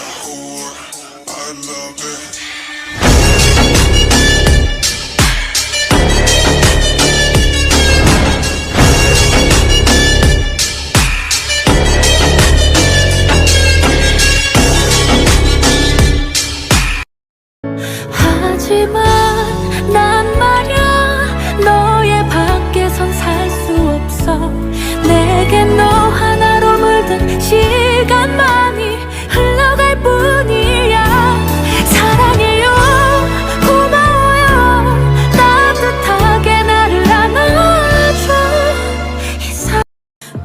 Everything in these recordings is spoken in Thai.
whore. I love it. 「하지만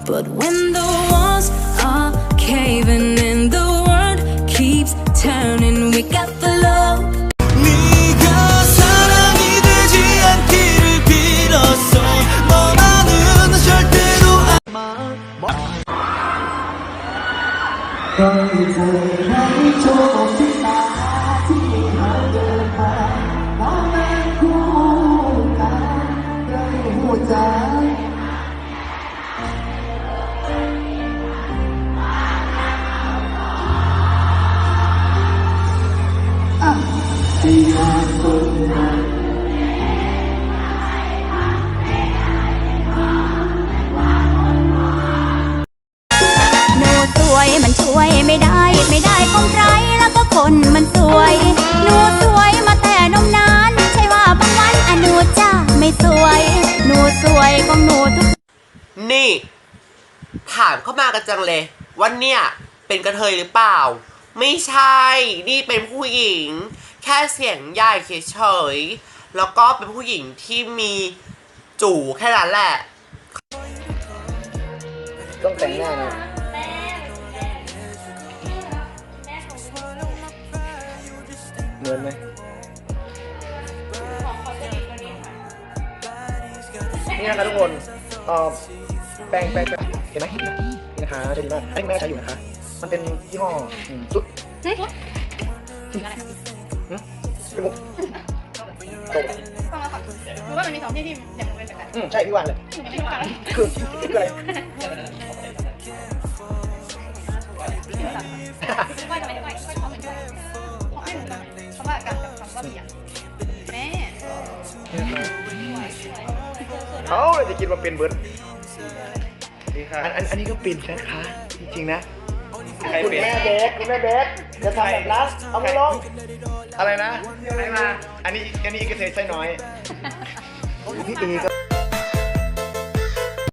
But when the walls are caving in, the world keeps turning. We got the love. 네가 사랑이 되지 않기를 빌었어 너만은 절대로 안 วยมันช่วยไม่ได้ ไม่ได้ของใครแล้วก็คนมันสวย หนูสวยมาแต่นมนาน ใช่ว่าบางวันอะหนูจ้าไม่สวย หนูสวยของหนูทุก นี่ ถามเข้ามากันจังเลยว่าเนี่ยเป็นกระเทยหรือเปล่า ไม่ใช่ นี่เป็นผู้หญิง แค่เสียงใหญ่เฉยๆแล้วก็เป็นผู้หญิงที่มีจู่แค่นั้นแหละ ต้องแต่งหน้านะ มือนไหมนี่นะครับทุกคนเอ่อแป้งแป้งแป้งเห็นไหมนี่นะคะใช้ดีมากอันนี้แม่ใช้อยู่นะคะ มันเป็นยี่ห้ออืมซุดหืมพี่มุกโตฟังแล้วก่อนรู้ว่ามันมีสองที่ที่อยากเป็นแบบนั้นอืมใช่พี่วานเลยไม่รู้ว่าอะไรคือคืออะไร ว่าทำ การกับคำว่าเบียร์แม่เขาเลยจะคิดว่าเป็นเบิร์ดอันอันอันนี้ก็เป็นนะคะ จริงๆนะคุณแม่เบสคุณแม่เบสจะทำแบบนั้นเอามือลงอะไรนะอะไรมาอันนี้อันนี้เอกเทยใช่น้อยพี่เอก็